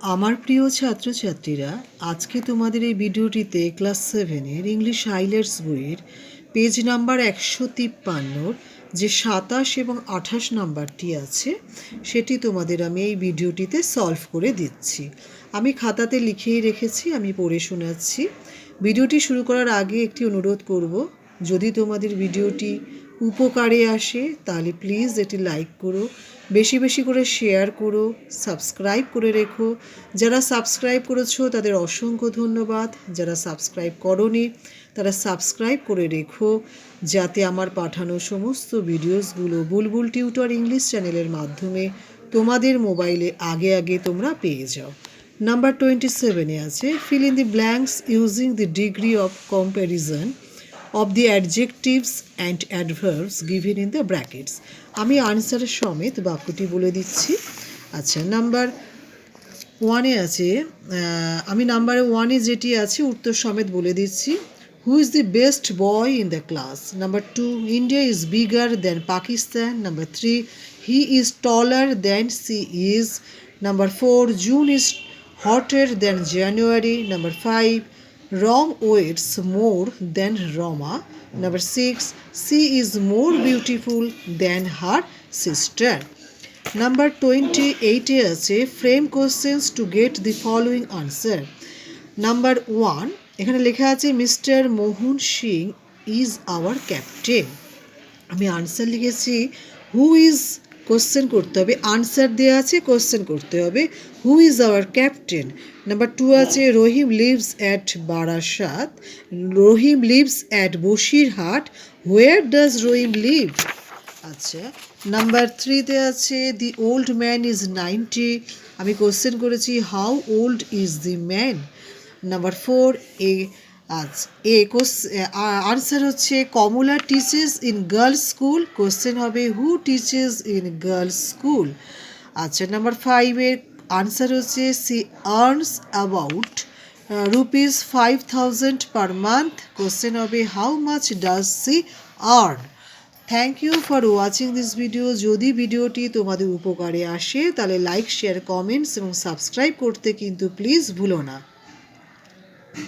আমার প্রিয় ছাত্রছাত্রীরা, আজকে তোমাদের এই ভিডিওটিতে ক্লাস সেভেনের ইংলিশ হাইলাইটস বইয়ের পেজ নাম্বার একশো তিপ্পান্নর যে সাতাশ এবং আঠাশ নাম্বারটি আছে, সেটি তোমাদের আমি এই ভিডিওটিতে সলভ করে দিচ্ছি। আমি খাতাতে লিখেই রেখেছি, আমি পড়ে শোনাচ্ছি। ভিডিওটি শুরু করার আগে একটি অনুরোধ করব, যদি তোমাদের ভিডিওটি উপকারে আসে, তাহলে প্লিজ এটি লাইক করো। বেশি বেশি করে শেয়ার করো সাবস্ক্রাইব করে রেখো। যারা সাবস্ক্রাইব করেছ, তাদের অসংখ্য ধন্যবাদ। যারা সাবস্ক্রাইব করনি, তারা সাবস্ক্রাইব করে রেখো। যাতে আমার পাঠানো সমস্ত ভিডিওসগুলো বুলবুল টিউটর ইংলিশ চ্যানেলের মাধ্যমে তোমাদের মোবাইলে আগে আগে তোমরা পেয়ে যাও। নাম্বার টোয়েন্টি সেভেনে আছে fill in the blanks using the degree of comparison of the adjectives and adverbs given in the brackets আমি আনসারের সমেত বাক্যটি বলে দিচ্ছি। আচ্ছা নাম্বার ওয়ানে আছে আমি নাম্বার ওয়ানে যেটি আছে উত্তর সমেত বলে দিচ্ছি। Who is the best boy in the class number two India is bigger than Pakistan number three he is taller than she is number four June is hotter than January. Number five, Rom waits more than Roma. Number six, she is more beautiful than her sister. Twenty এইটে আছে frame questions to get the following answer number one এখানে লেখা আছে mister Mohan Singh is our captain আমি answer লিখেছি who is question করতে হবে। Answer দেওয়া আছে কোশ্চেন করতে হবে। Who is our captain number two আছে Rahim lives at Barasat Rahim lives at Basirhat where does Rahim live আচ্ছা নাম্বার থ্রিতে আছে the old man is ninety আমি কোশ্চেন করেছি how old is the man number four এ আচ্ছা এ answer হচ্ছে Kamala teaches in girls school question হবে who teaches in girls school আচ্ছা নাম্বার ফাইভের আনসার হচ্ছে she earns about rupees five thousand per month question হবে how much does she earn thank you for watching this video যদি ভিডিওটি তোমাদের উপকারে আসে, তাহলে লাইক শেয়ার কমেন্টস এবং সাবস্ক্রাইব করতে কিন্তু প্লিজ ভুলো না।